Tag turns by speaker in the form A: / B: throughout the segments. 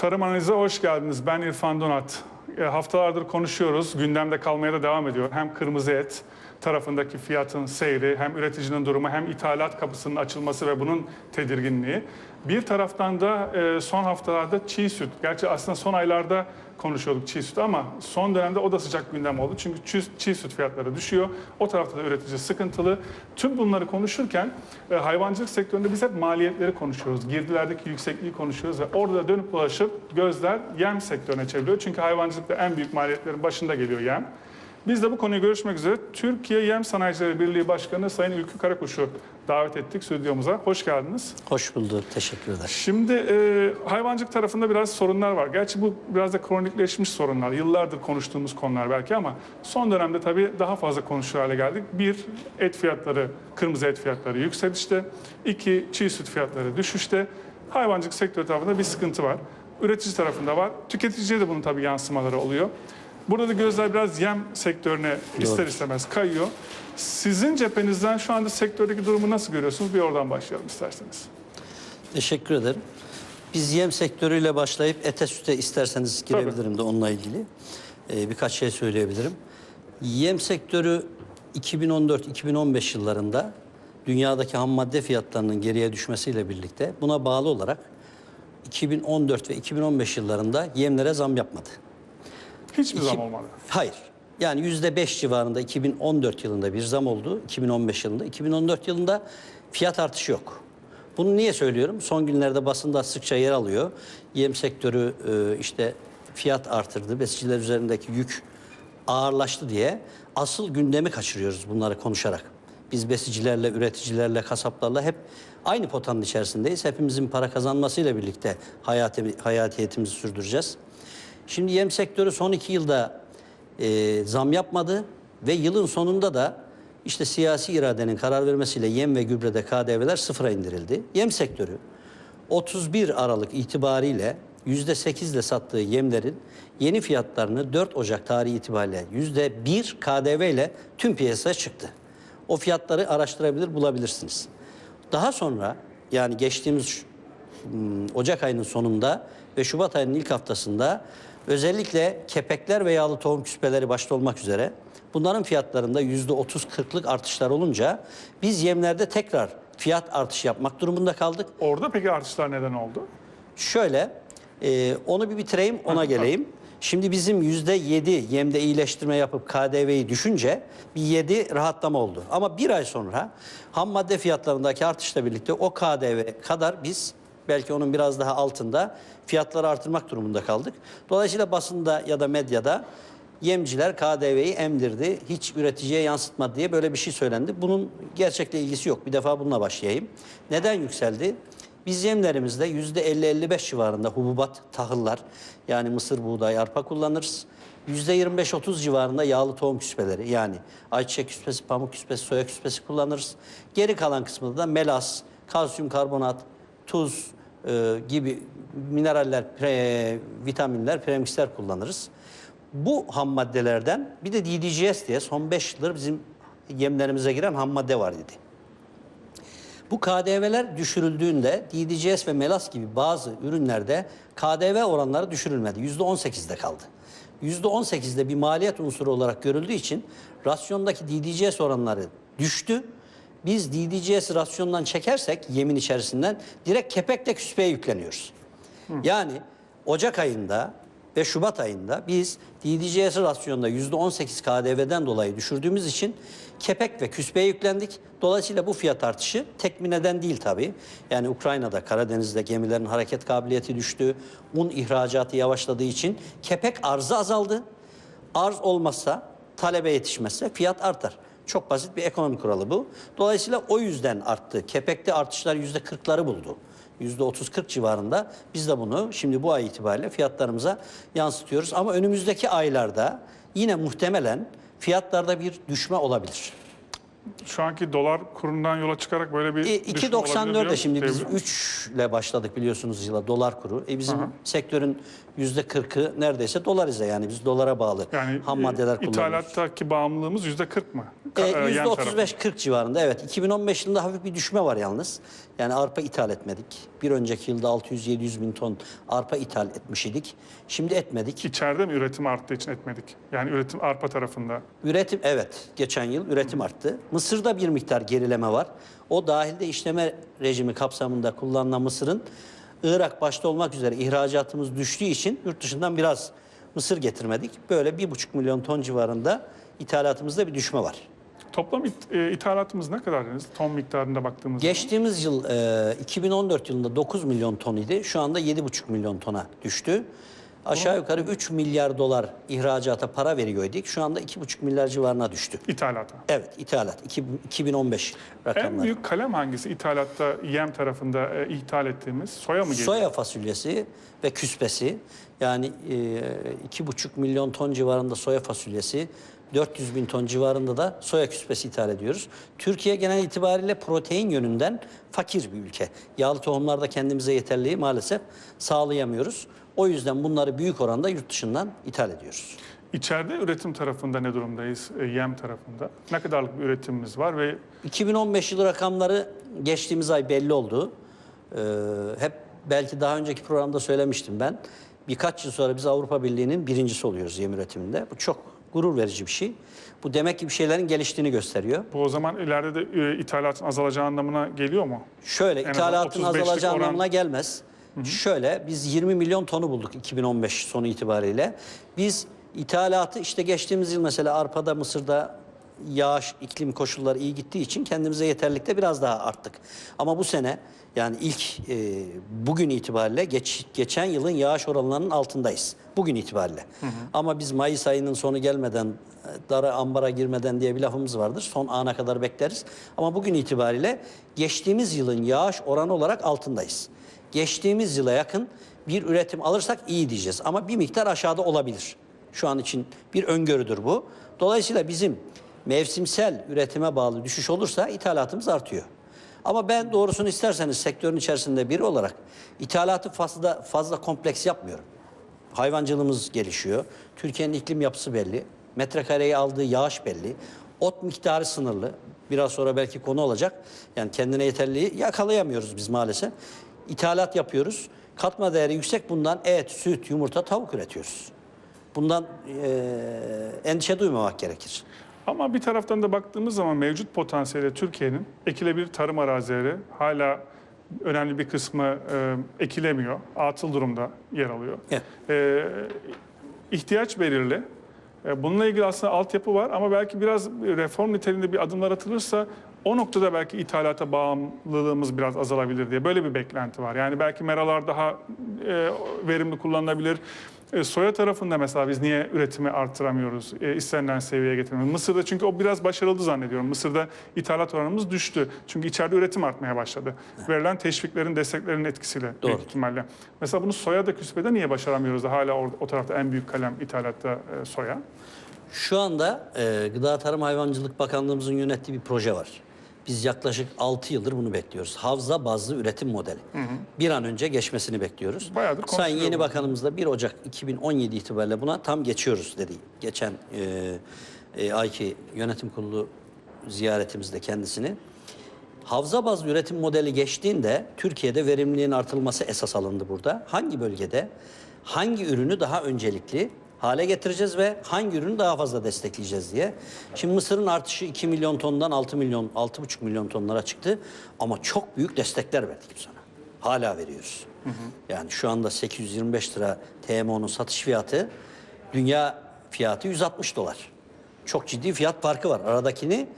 A: Tarım Analiz'e hoş geldiniz. Ben İrfan Donat. E, haftalardır konuşuyoruz. Gündemde kalmaya da devam ediyor. Hem kırmızı et tarafındaki fiyatın seyri, hem üreticinin durumu, hem ithalat kapısının açılması ve bunun tedirginliği. Bir taraftan da e, son haftalarda çiğ süt. Gerçi aslında son aylarda konuşuyorduk çiğ süt ama son dönemde o da sıcak gündem oldu. Çünkü çiğ, çiğ süt fiyatları düşüyor. O tarafta da üretici sıkıntılı. Tüm bunları konuşurken e, hayvancılık sektöründe biz hep maliyetleri konuşuyoruz. Girdilerdeki yüksekliği konuşuyoruz ve orada da dönüp dolaşıp gözler yem sektörüne çevriliyor. Çünkü hayvancılıkta en büyük maliyetlerin başında geliyor yem. Biz de bu konuyu görüşmek üzere Türkiye Yem Sanayicileri Birliği Başkanı Sayın Ülkü Karakuş'u davet ettik stüdyomuza. Hoş geldiniz.
B: Hoş bulduk, teşekkür ederim.
A: Şimdi e, hayvancılık tarafında biraz sorunlar var. Gerçi bu biraz da kronikleşmiş sorunlar. Yıllardır konuştuğumuz konular belki ama son dönemde tabii daha fazla konuşulur hale geldik. Bir, et fiyatları, kırmızı et fiyatları yükselişte. İki, çiğ süt fiyatları düşüşte. Hayvancılık sektörü tarafında bir sıkıntı var. Üretici tarafında var. Tüketiciye de bunun tabii yansımaları oluyor. Burada da gözler biraz yem sektörüne ister istemez kayıyor. Sizin cephenizden şu anda sektördeki durumu nasıl görüyorsunuz? Bir oradan başlayalım isterseniz.
B: Teşekkür ederim. Biz yem sektörüyle başlayıp ete süte isterseniz girebilirim de onunla ilgili. Ee, birkaç şey söyleyebilirim. Yem sektörü 2014-2015 yıllarında dünyadaki ham madde fiyatlarının geriye düşmesiyle birlikte buna bağlı olarak 2014 ve 2015 yıllarında yemlere zam yapmadı.
A: Hiçbir zam olmadı.
B: Hayır. Yani yüzde beş civarında 2014 yılında bir zam oldu. 2015 yılında. 2014 yılında fiyat artışı yok. Bunu niye söylüyorum? Son günlerde basında sıkça yer alıyor. Yem sektörü e, işte fiyat artırdı. Besiciler üzerindeki yük ağırlaştı diye asıl gündemi kaçırıyoruz bunları konuşarak. Biz besicilerle, üreticilerle, kasaplarla hep aynı potanın içerisindeyiz. Hepimizin para kazanmasıyla birlikte hayati, hayatiyetimizi sürdüreceğiz. Şimdi yem sektörü son iki yılda e, zam yapmadı ve yılın sonunda da işte siyasi iradenin karar vermesiyle yem ve gübrede KDV'ler sıfıra indirildi. Yem sektörü 31 Aralık itibariyle %8 ile sattığı yemlerin yeni fiyatlarını 4 Ocak tarihi itibariyle %1 KDV ile tüm piyasaya çıktı. O fiyatları araştırabilir bulabilirsiniz. Daha sonra yani geçtiğimiz Hmm, Ocak ayının sonunda ve Şubat ayının ilk haftasında özellikle kepekler ve yağlı tohum küspeleri başta olmak üzere bunların fiyatlarında yüzde 30-40'lık artışlar olunca biz yemlerde tekrar fiyat artışı yapmak durumunda kaldık.
A: Orada peki artışlar neden oldu?
B: Şöyle e, onu bir bitireyim ona geleyim. Şimdi bizim yüzde yedi yemde iyileştirme yapıp KDV'yi düşünce bir yedi rahatlama oldu. Ama bir ay sonra ham madde fiyatlarındaki artışla birlikte o KDV kadar biz belki onun biraz daha altında fiyatları artırmak durumunda kaldık. Dolayısıyla basında ya da medyada yemciler KDV'yi emdirdi, hiç üreticiye yansıtmadı diye böyle bir şey söylendi. Bunun gerçekle ilgisi yok. Bir defa bununla başlayayım. Neden yükseldi? Biz yemlerimizde yüzde 50-55 civarında hububat, tahıllar yani mısır, buğday, arpa kullanırız. Yüzde 25-30 civarında yağlı tohum küspeleri yani ayçiçek küspesi, pamuk küspesi, soya küspesi kullanırız. Geri kalan kısmında da melas, kalsiyum karbonat, tuz e, gibi mineraller, pre, vitaminler, premiksler kullanırız. Bu ham maddelerden bir de DDGS diye son 5 yıldır bizim yemlerimize giren ham madde var dedi. Bu KDV'ler düşürüldüğünde DDGS ve melas gibi bazı ürünlerde KDV oranları düşürülmedi. %18'de kaldı. %18'de bir maliyet unsuru olarak görüldüğü için rasyondaki DDGS oranları düştü. Biz DDGS rasyondan çekersek yemin içerisinden direkt kepekle küspeye yükleniyoruz. Yani Ocak ayında ve Şubat ayında biz DDGS rasyonda %18 KDV'den dolayı düşürdüğümüz için kepek ve küspeye yüklendik. Dolayısıyla bu fiyat artışı tek bir neden değil tabii. Yani Ukrayna'da, Karadeniz'de gemilerin hareket kabiliyeti düştü. Un ihracatı yavaşladığı için kepek arzı azaldı. Arz olmazsa, talebe yetişmezse fiyat artar. Çok basit bir ekonomi kuralı bu. Dolayısıyla o yüzden arttı. Kepekte artışlar yüzde kırkları buldu. Yüzde 30-40 civarında biz de bunu şimdi bu ay itibariyle fiyatlarımıza yansıtıyoruz. Ama önümüzdeki aylarda yine muhtemelen fiyatlarda bir düşme olabilir.
A: Şu anki dolar kurundan yola çıkarak böyle bir
B: E,
A: düşme olabilir
B: 2.94'e
A: diyor
B: şimdi biz
A: musunuz?
B: 3 ile başladık biliyorsunuz yıla dolar kuru. E bizim sektörün yüzde 40'ı neredeyse dolarize yani biz dolara bağlı
A: yani
B: ham
A: e,
B: maddeler kullanıyoruz.
A: ithalattaki bağımlılığımız yüzde 40 mı? Ka-
B: E,
A: e, yem tarafı.
B: %35-40 civarında evet. 2015 yılında hafif bir düşme var yalnız. Yani arpa ithal etmedik. Bir önceki yılda 600-700 bin ton arpa ithal etmiş idik. Şimdi etmedik.
A: İçeride mi üretim arttığı için etmedik? Yani üretim arpa tarafında.
B: Üretim evet geçen yıl üretim arttı. Mısır'da bir miktar gerileme var. O dahilde işleme rejimi kapsamında kullanılan mısırın Irak başta olmak üzere ihracatımız düştüğü için yurt dışından biraz mısır getirmedik. Böyle bir buçuk milyon ton civarında ithalatımızda bir düşme var.
A: Toplam it- e, ithalatımız ne kadar deniz? Ton miktarında baktığımızda.
B: Geçtiğimiz yıl e, 2014 yılında 9 milyon ton idi. Şu anda 7,5 milyon tona düştü. Aşağı yukarı 3 milyar dolar ihracata para veriyorduk. Şu anda 2,5 milyar civarına düştü.
A: İthalata.
B: Evet, ithalat. İki- 2015
A: En
B: rakamları.
A: büyük kalem hangisi ithalatta yem tarafında e, ithal ettiğimiz? Soya mı geliyor?
B: Soya fasulyesi ve küspesi. Yani e, 2,5 milyon ton civarında soya fasulyesi, 400 bin ton civarında da soya küspesi ithal ediyoruz. Türkiye genel itibariyle protein yönünden fakir bir ülke. Yağlı tohumlarda kendimize yeterliği maalesef sağlayamıyoruz. O yüzden bunları büyük oranda yurt dışından ithal ediyoruz.
A: İçeride üretim tarafında ne durumdayız? e, yem tarafında. Ne kadarlık bir üretimimiz var ve
B: 2015 yılı rakamları geçtiğimiz ay belli oldu. Ee, hep belki daha önceki programda söylemiştim ben. Birkaç yıl sonra biz Avrupa Birliği'nin birincisi oluyoruz yem üretiminde. Bu çok gurur verici bir şey. Bu demek ki bir şeylerin geliştiğini gösteriyor.
A: bu o zaman ileride de e, ithalatın azalacağı anlamına geliyor mu?
B: Şöyle
A: En
B: ithalatın
A: 35'lik
B: azalacağı
A: oran-
B: anlamına gelmez. Şöyle biz 20 milyon tonu bulduk 2015 sonu itibariyle. Biz ithalatı işte geçtiğimiz yıl mesela arpada, mısırda yağış, iklim koşulları iyi gittiği için kendimize yeterlikte biraz daha arttık. Ama bu sene yani ilk e, bugün itibariyle geç, geçen yılın yağış oranlarının altındayız. Bugün itibariyle. Ama biz Mayıs ayının sonu gelmeden, e, dara ambara girmeden diye bir lafımız vardır. Son ana kadar bekleriz. Ama bugün itibariyle geçtiğimiz yılın yağış oranı olarak altındayız. Geçtiğimiz yıla yakın bir üretim alırsak iyi diyeceğiz. Ama bir miktar aşağıda olabilir. Şu an için bir öngörüdür bu. Dolayısıyla bizim mevsimsel üretime bağlı düşüş olursa ithalatımız artıyor. Ama ben doğrusunu isterseniz sektörün içerisinde biri olarak ithalatı fazla fazla kompleks yapmıyorum. Hayvancılığımız gelişiyor. Türkiye'nin iklim yapısı belli. Metrekareye aldığı yağış belli. Ot miktarı sınırlı. Biraz sonra belki konu olacak. Yani kendine yeterliği yakalayamıyoruz biz maalesef. İthalat yapıyoruz. Katma değeri yüksek bundan et, süt, yumurta, tavuk üretiyoruz. Bundan eee, endişe duymamak gerekir.
A: Ama bir taraftan da baktığımız zaman mevcut potansiyeli Türkiye'nin ekilebilir tarım arazileri hala önemli bir kısmı e, ekilemiyor. Atıl durumda yer alıyor.
B: Evet.
A: E, ihtiyaç belirli. E, bununla ilgili aslında altyapı var ama belki biraz reform niteliğinde bir adımlar atılırsa o noktada belki ithalata bağımlılığımız biraz azalabilir diye böyle bir beklenti var. Yani belki meralar daha e, verimli kullanılabilir. E, soya tarafında mesela biz niye üretimi artıramıyoruz? E, istenilen seviyeye getirmiyoruz. Mısır'da çünkü o biraz başarılı zannediyorum. Mısır'da ithalat oranımız düştü. Çünkü içeride üretim artmaya başladı. Verilen teşviklerin, desteklerin etkisiyle
B: Doğru.
A: büyük ihtimalle. Mesela bunu soyada küspede niye başaramıyoruz da hala or- o tarafta en büyük kalem ithalatta e, soya?
B: Şu anda e, Gıda Tarım Hayvancılık Bakanlığımızın yönettiği bir proje var. Biz yaklaşık 6 yıldır bunu bekliyoruz. Havza bazlı üretim modeli. Bir an önce geçmesini bekliyoruz.
A: Bayağıdır
B: Sayın Yeni
A: bu.
B: Bakanımız da 1 Ocak 2017 itibariyle buna tam geçiyoruz dedi. Geçen e, e, ayki yönetim kurulu ziyaretimizde kendisini. Havza bazlı üretim modeli geçtiğinde Türkiye'de verimliliğin artırılması esas alındı burada. Hangi bölgede hangi ürünü daha öncelikli hale getireceğiz ve hangi ürünü daha fazla destekleyeceğiz diye. Şimdi mısırın artışı 2 milyon tondan 6 milyon, 6,5 milyon tonlara çıktı ama çok büyük destekler verdik sene. Hala veriyoruz. Yani şu anda 825 lira TMO'nun satış fiyatı dünya fiyatı 160 dolar. Çok ciddi fiyat farkı var. Aradakini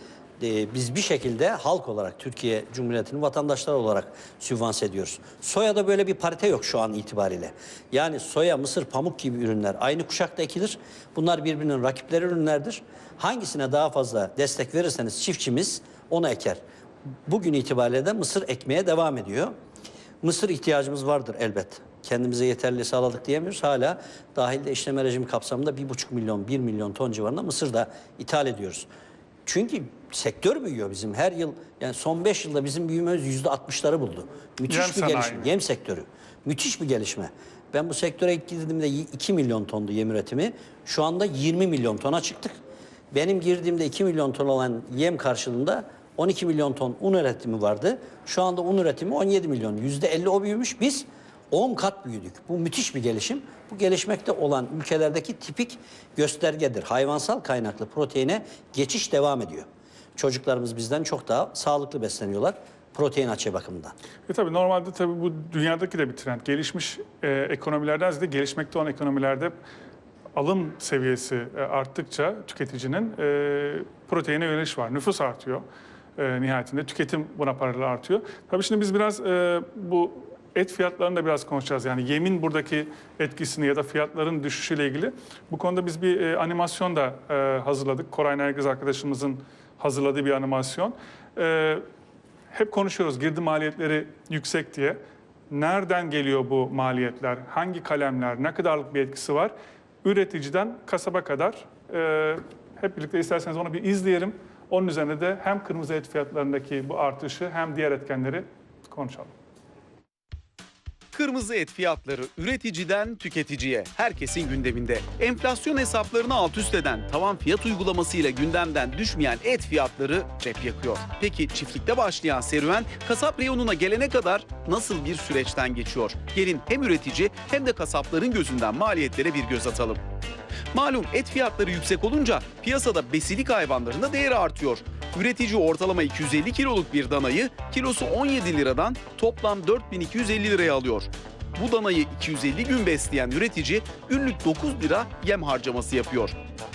B: e, biz bir şekilde halk olarak Türkiye Cumhuriyeti'nin vatandaşları olarak sübvanse ediyoruz. Soyada böyle bir parite yok şu an itibariyle. Yani soya, mısır, pamuk gibi ürünler aynı kuşakta ekilir. Bunlar birbirinin rakipleri ürünlerdir. Hangisine daha fazla destek verirseniz çiftçimiz onu eker. Bugün itibariyle de mısır ekmeye devam ediyor. Mısır ihtiyacımız vardır elbet. Kendimize yeterli sağladık diyemiyoruz. Hala dahilde işleme rejimi kapsamında 1,5 milyon, 1 milyon ton civarında mısır da ithal ediyoruz. Çünkü sektör büyüyor bizim. Her yıl yani son 5 yılda bizim büyümemiz yüzde 60'ları buldu. Müthiş
A: Yem
B: bir
A: sanayi.
B: gelişme. Yem sektörü. Müthiş bir gelişme. Ben bu sektöre ilk girdiğimde 2 milyon tondu yem üretimi. Şu anda 20 milyon tona çıktık. Benim girdiğimde 2 milyon ton olan yem karşılığında 12 milyon ton un üretimi vardı. Şu anda un üretimi 17 milyon. %50 o büyümüş. Biz 10 kat büyüdük. Bu müthiş bir gelişim. Bu gelişmekte olan ülkelerdeki tipik göstergedir. Hayvansal kaynaklı proteine geçiş devam ediyor. Çocuklarımız bizden çok daha sağlıklı besleniyorlar protein açığı bakımından.
A: E tabii normalde tabii bu dünyadaki de bir trend. Gelişmiş e, ekonomilerden ziyade gelişmekte olan ekonomilerde alım seviyesi e, arttıkça tüketicinin e, proteine yöneliş var. Nüfus artıyor e, nihayetinde. Tüketim buna paralel artıyor. Tabii şimdi biz biraz e, bu et fiyatlarını da biraz konuşacağız. Yani yemin buradaki etkisini ya da fiyatların düşüşüyle ilgili. Bu konuda biz bir e, animasyon da e, hazırladık. Koray Nergiz arkadaşımızın hazırladığı bir animasyon. E, hep konuşuyoruz girdi maliyetleri yüksek diye. Nereden geliyor bu maliyetler? Hangi kalemler? Ne kadarlık bir etkisi var? Üreticiden kasaba kadar e, hep birlikte isterseniz onu bir izleyelim. Onun üzerine de hem kırmızı et fiyatlarındaki bu artışı hem diğer etkenleri konuşalım.
C: Kırmızı et fiyatları üreticiden tüketiciye herkesin gündeminde. Enflasyon hesaplarını alt üst eden tavan fiyat uygulamasıyla gündemden düşmeyen et fiyatları cep yakıyor. Peki çiftlikte başlayan serüven kasap reyonuna gelene kadar nasıl bir süreçten geçiyor? Gelin hem üretici hem de kasapların gözünden maliyetlere bir göz atalım. Malum et fiyatları yüksek olunca piyasada besilik hayvanlarında değeri artıyor. Üretici ortalama 250 kiloluk bir danayı kilosu 17 liradan toplam 4250 liraya alıyor. Bu danayı 250 gün besleyen üretici günlük 9 lira yem harcaması yapıyor.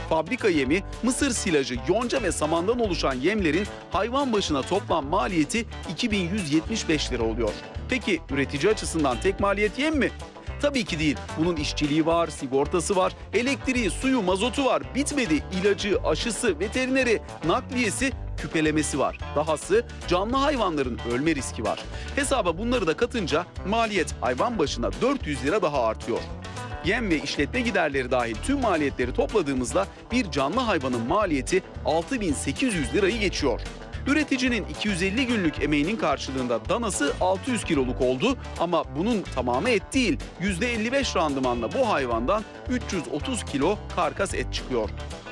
C: Fabrika yemi, mısır silajı, yonca ve samandan oluşan yemlerin hayvan başına toplam maliyeti 2175 lira oluyor. Peki üretici açısından tek maliyet yem mi? Tabii ki değil. Bunun işçiliği var, sigortası var, elektriği, suyu, mazotu var. Bitmedi. İlacı, aşısı, veterineri, nakliyesi, küpelemesi var. Dahası canlı hayvanların ölme riski var. Hesaba bunları da katınca maliyet hayvan başına 400 lira daha artıyor. Yem ve işletme giderleri dahil tüm maliyetleri topladığımızda bir canlı hayvanın maliyeti 6800 lirayı geçiyor. Üreticinin 250 günlük emeğinin karşılığında danası 600 kiloluk oldu ama bunun tamamı et değil. %55 randımanla bu hayvandan 330 kilo karkas et çıkıyor.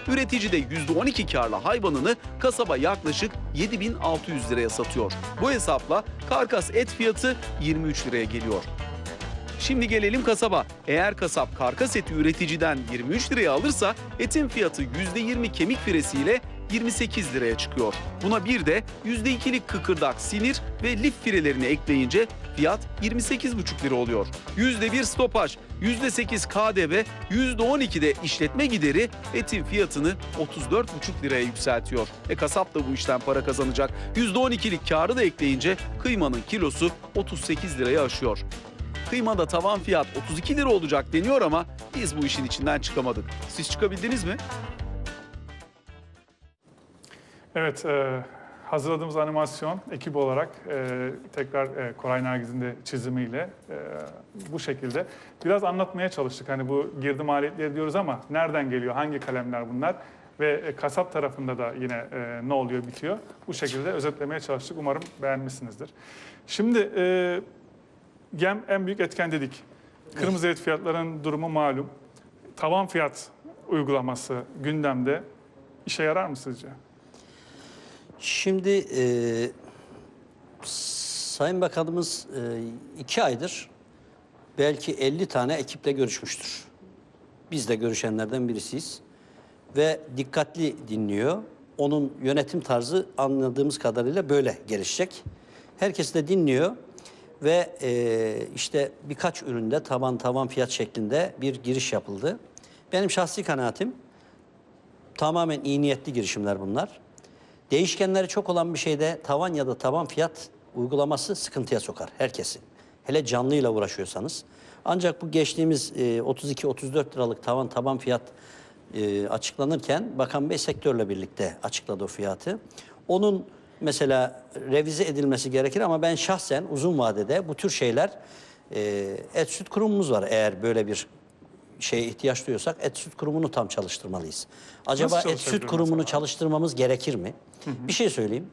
C: Üretici de %12 karla hayvanını kasaba yaklaşık 7600 liraya satıyor. Bu hesapla karkas et fiyatı 23 liraya geliyor. Şimdi gelelim kasaba. Eğer kasap karkas eti üreticiden 23 liraya alırsa etin fiyatı %20 kemik firesiyle 28 liraya çıkıyor. Buna bir de %2'lik kıkırdak, sinir ve lif firelerini ekleyince fiyat 28,5 lira oluyor. %1 stopaj, %8 KDV, %12 de işletme gideri etin fiyatını 34,5 liraya yükseltiyor. E kasap da bu işten para kazanacak. %12'lik karı da ekleyince kıymanın kilosu 38 liraya aşıyor. Kıymada tavan fiyat 32 lira olacak deniyor ama biz bu işin içinden çıkamadık. Siz çıkabildiniz mi?
A: Evet, e, hazırladığımız animasyon ekip olarak e, tekrar e, Koray Nergiz'in de çizimiyle e, bu şekilde biraz anlatmaya çalıştık. Hani bu girdi maliyetleri diyoruz ama nereden geliyor, hangi kalemler bunlar ve e, kasap tarafında da yine e, ne oluyor, bitiyor. Bu şekilde özetlemeye çalıştık. Umarım beğenmişsinizdir. Şimdi e, gem en büyük etken dedik. Kırmızı et fiyatlarının durumu malum. Tavan fiyat uygulaması gündemde işe yarar mı sizce?
B: Şimdi e, Sayın Bakanımız e, iki aydır belki 50 tane ekiple görüşmüştür. Biz de görüşenlerden birisiyiz. Ve dikkatli dinliyor. Onun yönetim tarzı anladığımız kadarıyla böyle gelişecek. Herkes de dinliyor ve e, işte birkaç üründe taban taban fiyat şeklinde bir giriş yapıldı. Benim şahsi kanaatim tamamen iyi niyetli girişimler bunlar. Değişkenleri çok olan bir şeyde tavan ya da taban fiyat uygulaması sıkıntıya sokar herkesi. Hele canlıyla uğraşıyorsanız. Ancak bu geçtiğimiz e, 32-34 liralık tavan taban fiyat e, açıklanırken Bakan Bey sektörle birlikte açıkladı o fiyatı. Onun mesela revize edilmesi gerekir ama ben şahsen uzun vadede bu tür şeyler e, et süt kurumumuz var eğer böyle bir şeye ihtiyaç duyuyorsak et süt kurumunu tam çalıştırmalıyız. Acaba et süt kurumunu
A: mesela?
B: çalıştırmamız gerekir mi? Bir şey söyleyeyim.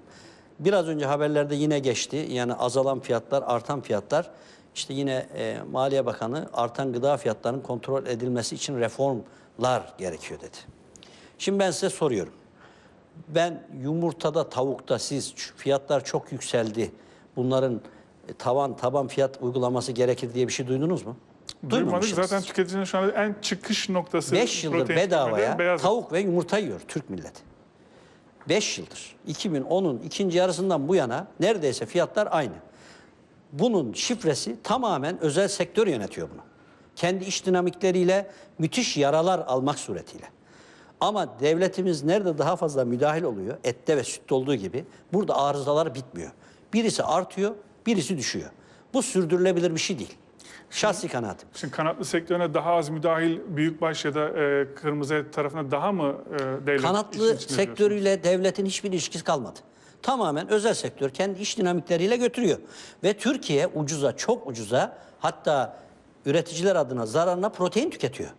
B: Biraz önce haberlerde yine geçti. Yani azalan fiyatlar, artan fiyatlar. İşte yine e, Maliye Bakanı artan gıda fiyatlarının kontrol edilmesi için reformlar gerekiyor dedi. Şimdi ben size soruyorum. Ben yumurtada, tavukta siz fiyatlar çok yükseldi. Bunların e, tavan taban fiyat uygulaması gerekir diye bir şey duydunuz mu?
A: Duymadık. Zaten tüketicinin şu anda en çıkış noktası
B: 5 yıldır bedavaya
A: beyaz
B: tavuk ve yumurta yiyor Türk milleti. 5 yıldır. 2010'un ikinci yarısından bu yana neredeyse fiyatlar aynı. Bunun şifresi tamamen özel sektör yönetiyor bunu. Kendi iş dinamikleriyle müthiş yaralar almak suretiyle. Ama devletimiz nerede daha fazla müdahil oluyor, ette ve sütte olduğu gibi burada arızalar bitmiyor. Birisi artıyor, birisi düşüyor. Bu sürdürülebilir bir şey değil. Şahsi kanaatim.
A: Şimdi kanatlı sektörüne daha az müdahil büyükbaş ya da e, kırmızı et tarafına daha mı e, devlet
B: Kanatlı sektörüyle devletin hiçbir ilişkisi kalmadı. Tamamen özel sektör kendi iş dinamikleriyle götürüyor. Ve Türkiye ucuza, çok ucuza hatta üreticiler adına zararına protein tüketiyor.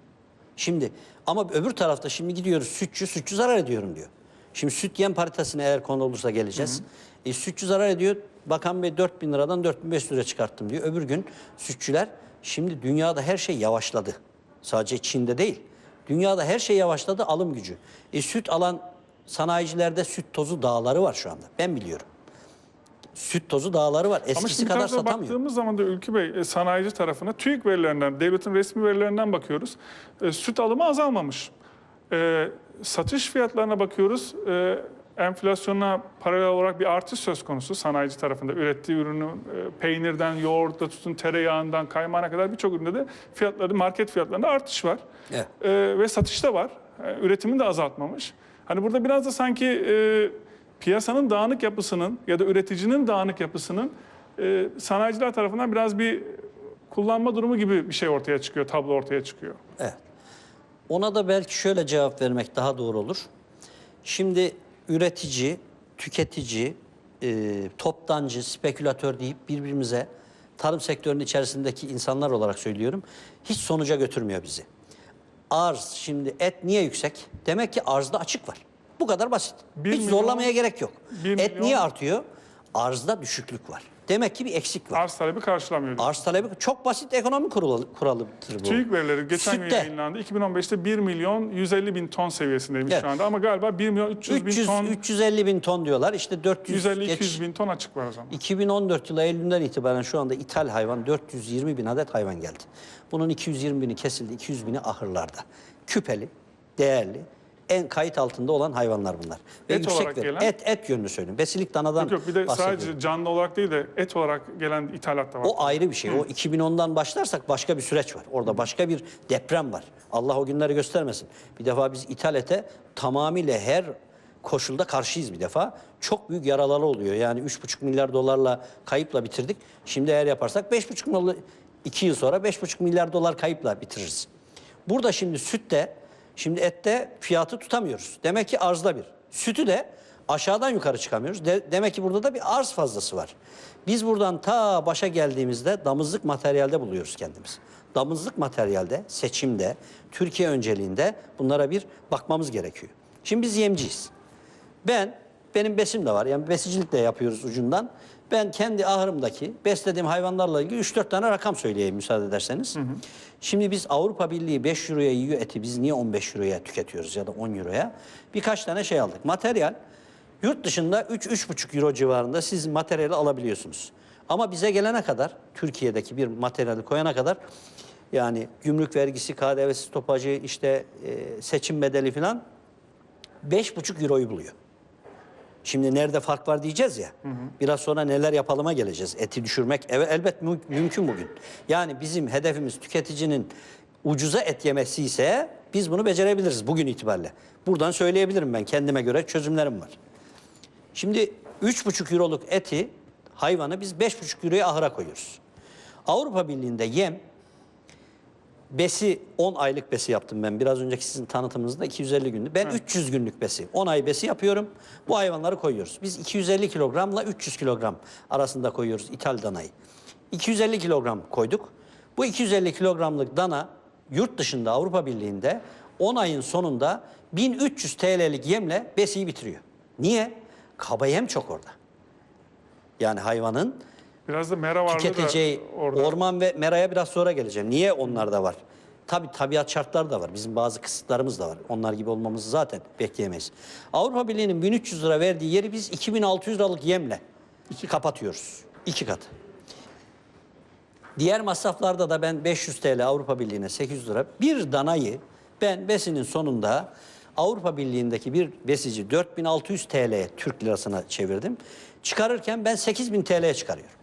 B: Şimdi ama öbür tarafta şimdi gidiyoruz sütçü, sütçü zarar ediyorum diyor. Şimdi süt yem paritesine eğer konu olursa geleceğiz. E, sütçü zarar ediyor. Bakan Bey 4 bin liradan 4500 liraya çıkarttım diyor. Öbür gün sütçüler şimdi dünyada her şey yavaşladı. Sadece Çin'de değil. Dünyada her şey yavaşladı alım gücü. E, süt alan sanayicilerde süt tozu dağları var şu anda. Ben biliyorum. Süt tozu dağları var. Eskisi kadar satamıyor.
A: baktığımız zaman da Ülkü Bey e, sanayici tarafına TÜİK verilerinden, devletin resmi verilerinden bakıyoruz. E, süt alımı azalmamış. E, satış fiyatlarına bakıyoruz. E, enflasyona paralel olarak bir artış söz konusu sanayici tarafında. Ürettiği ürünü e, peynirden, yoğurda tutun, tereyağından, kaymağına kadar birçok üründe de fiyatları, market fiyatlarında artış var.
B: Evet.
A: E, ve satışta var. E, üretimini de azaltmamış. Hani burada biraz da sanki e, piyasanın dağınık yapısının ya da üreticinin dağınık yapısının e, sanayiciler tarafından biraz bir kullanma durumu gibi bir şey ortaya çıkıyor, tablo ortaya çıkıyor.
B: Evet. Ona da belki şöyle cevap vermek daha doğru olur. Şimdi üretici, tüketici, e, toptancı, spekülatör deyip birbirimize tarım sektörünün içerisindeki insanlar olarak söylüyorum. Hiç sonuca götürmüyor bizi. Arz şimdi et niye yüksek? Demek ki arzda açık var. Bu kadar basit.
A: Bir
B: Hiç
A: milyon-
B: zorlamaya gerek yok. Et
A: milyon-
B: niye artıyor? Arzda düşüklük var. Demek ki bir eksik var.
A: Arz talebi karşılamıyor.
B: Arz talebi çok basit ekonomi kuralı, kuralıdır bu.
A: TÜİK verileri geçen gün
B: Sütte.
A: yayınlandı. 2015'te 1 milyon 150 bin ton seviyesindeymiş
B: Evet.
A: şu anda ama galiba 1 milyon 300 bin
B: 300,
A: ton,
B: 350 bin ton diyorlar. İşte 400
A: 150-200
B: geç.
A: bin ton açık var o zaman.
B: 2014 yılı Eylül'den itibaren şu anda ithal hayvan 420 bin adet hayvan geldi. Bunun 220 bini kesildi, 200 bini ahırlarda. Küpeli, değerli, en kayıt altında olan hayvanlar bunlar. Ve
A: Et olarak
B: verim.
A: gelen-
B: Et, et yönünü söyleyeyim. Besilik danadan
A: Yok yok bir de sadece canlı olarak değil de et olarak gelen ithalat da var.
B: O ayrı bir şey. O 2010'dan başlarsak başka bir süreç var. Orada başka bir deprem var. Allah o günleri göstermesin. Bir defa biz ithalete tamamıyla her koşulda karşıyız bir defa. Çok büyük yaraları oluyor. Yani 3,5 milyar dolarla kayıpla bitirdik. Şimdi eğer yaparsak 5,5 milyar, 2 yıl sonra 5,5 milyar dolar kayıpla bitiririz. Burada şimdi sütte, şimdi ette fiyatı tutamıyoruz. Demek ki arzda bir. Sütü de aşağıdan yukarı çıkamıyoruz. De- demek ki burada da bir arz fazlası var. Biz buradan ta başa geldiğimizde damızlık materyalde buluyoruz kendimizi. Damızlık materyalde, seçimde, Türkiye önceliğinde bunlara bir bakmamız gerekiyor. Şimdi biz yemciyiz. Ben, benim besim de var. Yani besicilik de yapıyoruz ucundan. Ben kendi ahırımdaki beslediğim hayvanlarla ilgili 3-4 tane rakam söyleyeyim müsaade ederseniz. Şimdi biz Avrupa Birliği 5 euroya yiyor eti. Biz niye 15 euroya tüketiyoruz ya da 10 euroya? Birkaç tane şey aldık. Materyal yurt dışında 3-3,5 euro civarında siz materyali alabiliyorsunuz. Ama bize gelene kadar, Türkiye'deki bir materyali koyana kadar yani gümrük vergisi, KDV stopajı, işte e, seçim bedeli falan 5,5 euroyu buluyor. Şimdi nerede fark var diyeceğiz ya. Biraz sonra neler yapalıma geleceğiz. Eti düşürmek evet, elbet mü- mümkün bugün. Yani bizim hedefimiz tüketicinin ucuza et yemesi ise biz bunu becerebiliriz bugün itibariyle. Buradan söyleyebilirim ben kendime göre çözümlerim var. Şimdi 3,5 euroluk eti hayvanı biz 5,5 euroya ahıra koyuyoruz. Avrupa Birliği'nde yem besi 10 aylık besi yaptım ben. Biraz önceki sizin tanıtımınızda 250 günlük. Ben 300 günlük besi. 10 ay besi yapıyorum. Bu hayvanları koyuyoruz. Biz 250 kilogramla 300 kilogram arasında koyuyoruz ithal danayı. 250 kilogram koyduk. Bu 250 kilogramlık dana yurt dışında Avrupa Birliği'nde 10 ayın sonunda 1300 TL'lik yemle besiyi bitiriyor. Niye? Kaba yem çok orada. Yani hayvanın
A: Biraz da mera varlığı
B: tüketeceği
A: da orada.
B: orman ve meraya biraz sonra geleceğim. Niye onlar da var? Tabi tabiat şartları da var. Bizim bazı kısıtlarımız da var. Onlar gibi olmamızı zaten bekleyemeyiz. Avrupa Birliği'nin 1300 lira verdiği yeri biz 2600 liralık yemle kapatıyoruz. İki katı. Diğer masraflarda da ben 500 TL Avrupa Birliği'ne 800 lira bir danayı ben besinin sonunda Avrupa Birliği'ndeki bir besici 4600 TL Türk lirasına çevirdim. Çıkarırken ben 8000 TL'ye çıkarıyorum.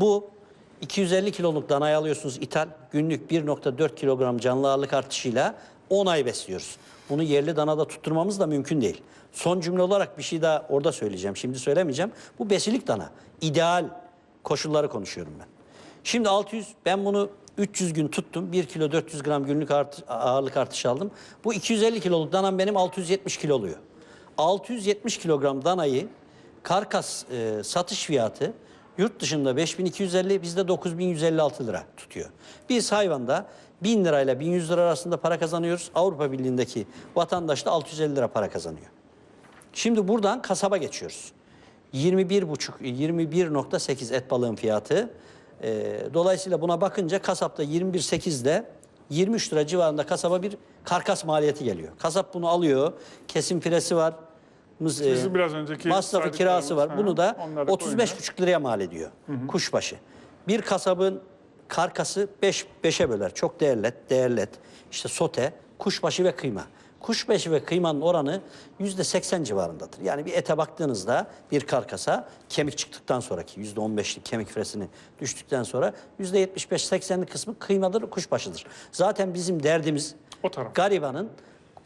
B: Bu 250 kiloluk danayı alıyorsunuz ithal. Günlük 1.4 kilogram canlı ağırlık artışıyla 10 ay besliyoruz. Bunu yerli danada tutturmamız da mümkün değil. Son cümle olarak bir şey daha orada söyleyeceğim. Şimdi söylemeyeceğim. Bu besilik dana. İdeal koşulları konuşuyorum ben. Şimdi 600 ben bunu 300 gün tuttum. 1 kilo 400 gram günlük art- ağırlık artışı aldım. Bu 250 kiloluk danam benim 670 kilo oluyor. 670 kilogram danayı karkas e, satış fiyatı yurt dışında 5250 bizde 9156 lira tutuyor. Biz hayvanda 1000 lirayla 1100 lira arasında para kazanıyoruz. Avrupa Birliği'ndeki vatandaş da 650 lira para kazanıyor. Şimdi buradan kasaba geçiyoruz. 21,5 21.8 et balığın fiyatı. Ee, dolayısıyla buna bakınca kasapta 21.8'de 23 lira civarında kasaba bir karkas maliyeti geliyor. Kasap bunu alıyor. Kesim firesi var.
A: Bizim
B: e,
A: biraz önceki
B: masrafı kirası var.
A: saydıklarımız,
B: Bunu da
A: ha, onlar da
B: 35,5 liraya mal ediyor. Kuşbaşı. Bir kasabın karkası 5 beş, 5'e böler. Çok değerli et, değerli et. İşte sote, kuşbaşı ve kıyma. Kuşbaşı ve kıymanın oranı yüzde 80 civarındadır. Yani bir ete baktığınızda bir karkasa kemik çıktıktan sonraki yüzde 15'lik kemik fresini düştükten sonra yüzde 75-80'lik kısmı kıymadır, kuşbaşıdır. Zaten bizim derdimiz
A: O taraf.
B: garibanın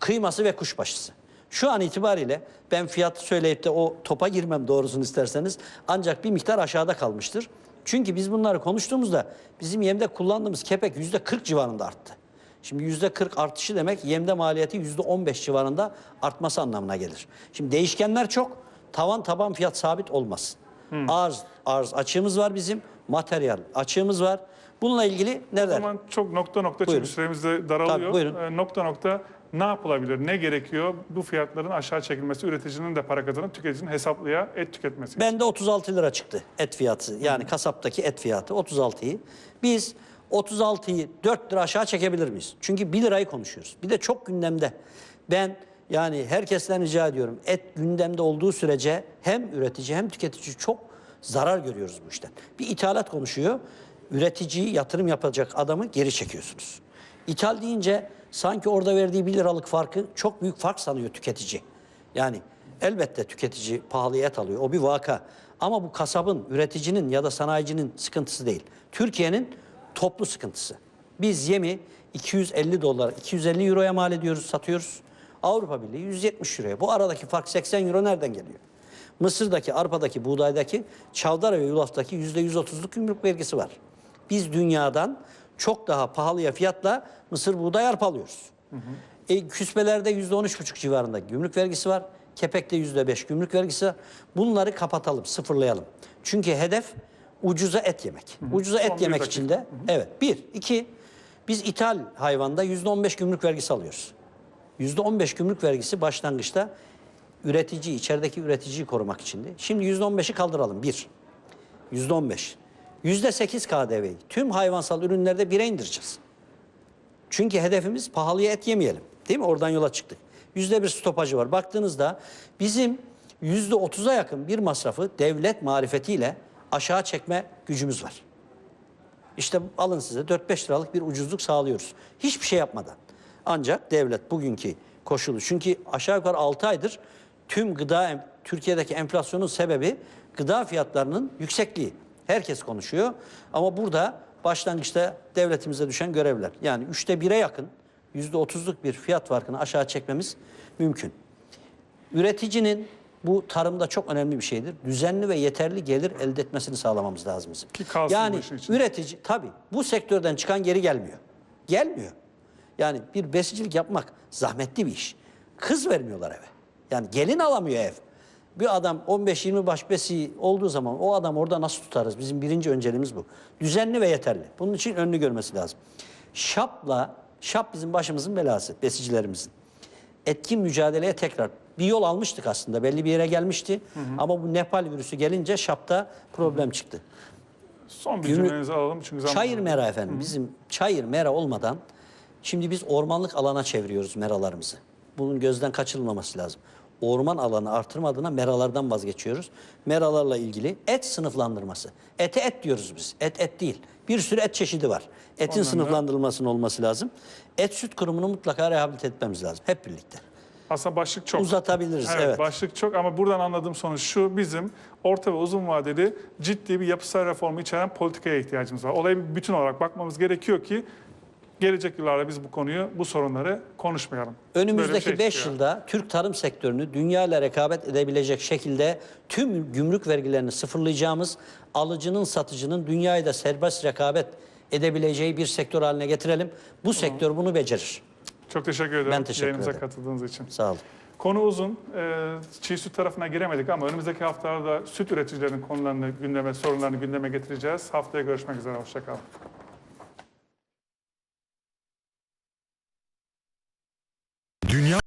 B: kıyması ve kuşbaşısı. Şu an itibariyle ben fiyat söyleyip de o topa girmem doğrusunu isterseniz ancak bir miktar aşağıda kalmıştır. Çünkü biz bunları konuştuğumuzda bizim yemde kullandığımız kepek yüzde 40 civarında arttı. Şimdi yüzde 40 artışı demek yemde maliyeti yüzde 15 civarında artması anlamına gelir. Şimdi değişkenler çok. Tavan taban fiyat sabit olmasın. Arz, arz açığımız var bizim. Materyal açığımız var. Bununla ilgili
A: O
B: neler?
A: zaman çok nokta nokta
B: Buyurun.
A: çünkü süremiz de daralıyor.
B: Tabii, buyurun.
A: Ee, nokta nokta ne yapılabilir, ne gerekiyor? Bu fiyatların aşağı çekilmesi, üreticinin de para kazanıp tüketicinin hesaplıya et tüketmesi.
B: Bende 36 lira çıktı et fiyatı. Yani kasaptaki et fiyatı 36'yı. Biz 36'yı 4 lira aşağı çekebilir miyiz? Çünkü 1 lirayı konuşuyoruz. Bir de çok gündemde. Ben yani herkesten rica ediyorum. Et gündemde olduğu sürece hem üretici hem tüketici çok zarar görüyoruz bu işten. Bir ithalat konuşuyor. Üreticiyi yatırım yapacak adamı geri çekiyorsunuz. İthal deyince sanki orada verdiği 1 liralık farkı çok büyük fark sanıyor tüketici. Yani elbette tüketici pahalı et alıyor. O bir vaka. Ama bu kasabın, üreticinin ya da sanayicinin sıkıntısı değil. Türkiye'nin toplu sıkıntısı. Biz yemi 250 dolar, 250 euroya mal ediyoruz, satıyoruz. Avrupa Birliği 170 euroya. Bu aradaki fark 80 euro nereden geliyor? Mısır'daki, arpadaki, buğdaydaki, çavdar ve yulaftaki %130'luk gümrük vergisi var. Biz dünyadan çok daha pahalıya fiyatla mısır, buğday, arpa alıyoruz. E, küspelerde yüzde on üç buçuk civarında gümrük vergisi var. Kepekte yüzde beş gümrük vergisi var. Bunları kapatalım, sıfırlayalım. Çünkü hedef ucuza et yemek. Ucuza
A: Son
B: et yemek
A: dakika.
B: için de evet bir, iki biz ithal hayvanda yüzde on beş gümrük vergisi alıyoruz. Yüzde on beş gümrük vergisi başlangıçta üretici, içerideki üreticiyi korumak içindi. Şimdi yüzde on beşi kaldıralım. Bir. Yüzde on beş. Yüzde sekiz KDV'yi tüm hayvansal ürünlerde bire indireceğiz. Çünkü hedefimiz pahalıya et yemeyelim. Değil mi? Oradan yola çıktık. Yüzde bir stopajı var. Baktığınızda bizim yüzde otuza yakın bir masrafı devlet marifetiyle aşağı çekme gücümüz var. İşte alın size 4-5 liralık bir ucuzluk sağlıyoruz. Hiçbir şey yapmadan. Ancak devlet bugünkü koşulu. Çünkü aşağı yukarı 6 aydır tüm gıda Türkiye'deki enflasyonun sebebi gıda fiyatlarının yüksekliği. Herkes konuşuyor. Ama burada başlangıçta devletimize düşen görevler. Yani üçte bire yakın yüzde otuzluk bir fiyat farkını aşağı çekmemiz mümkün. Üreticinin bu tarımda çok önemli bir şeydir. Düzenli ve yeterli gelir elde etmesini sağlamamız lazım bizim.
A: Ki kalsın bu
B: yani
A: işin içinde.
B: üretici tabii bu sektörden çıkan geri gelmiyor. Gelmiyor. Yani bir besicilik yapmak zahmetli bir iş. Kız vermiyorlar eve. Yani gelin alamıyor ev. Bir adam 15-20 baş besi olduğu zaman o adam orada nasıl tutarız? Bizim birinci önceliğimiz bu. Düzenli ve yeterli. Bunun için önünü görmesi lazım. Şapla, şap bizim başımızın belası, besicilerimizin etkin mücadeleye tekrar bir yol almıştık aslında belli bir yere gelmişti ama bu Nepal virüsü gelince şapta problem çıktı.
A: Son bir
B: Gümrük-
A: cümlenizi alalım çünkü zaman.
B: Çayır mera efendim. Bizim çayır mera olmadan şimdi biz ormanlık alana çeviriyoruz meralarımızı. Bunun gözden kaçırılmaması lazım. Orman alanı artırma adına meralardan vazgeçiyoruz. Meralarla ilgili et sınıflandırması. Ete et diyoruz biz. Et et değil. Bir sürü et çeşidi var. Etin
A: da-
B: sınıflandırılmasının olması lazım. Et süt kurumunu mutlaka rehabilite etmemiz lazım. Hep birlikte.
A: Aslında başlık çok.
B: Uzatabiliriz.
A: Evet,
B: Evet.
A: başlık çok ama buradan anladığım sonuç şu. Bizim orta ve uzun vadeli ciddi bir yapısal reformu içeren politikaya ihtiyacımız var. Olaya bir bütün olarak bakmamız gerekiyor ki gelecek yıllarda biz bu konuyu, bu sorunları konuşmayalım.
B: Önümüzdeki
A: şey
B: 5
A: çıkıyor.
B: yılda Türk tarım sektörünü dünya ile rekabet edebilecek şekilde tüm gümrük vergilerini sıfırlayacağımız, alıcının satıcının dünyayı da serbest rekabet edebileceği bir sektör haline getirelim. Bu sektör bunu becerir.
A: Çok teşekkür ederim
B: Ben teşekkür
A: yayınımıza
B: ederim.
A: katıldığınız için.
B: Sağ olun.
A: Konu uzun. Ee, çiğ süt tarafına giremedik ama önümüzdeki haftalarda süt üreticilerinin konularını gündeme, sorunlarını gündeme getireceğiz. Haftaya görüşmek üzere. Hoşçakalın.
D: Dünya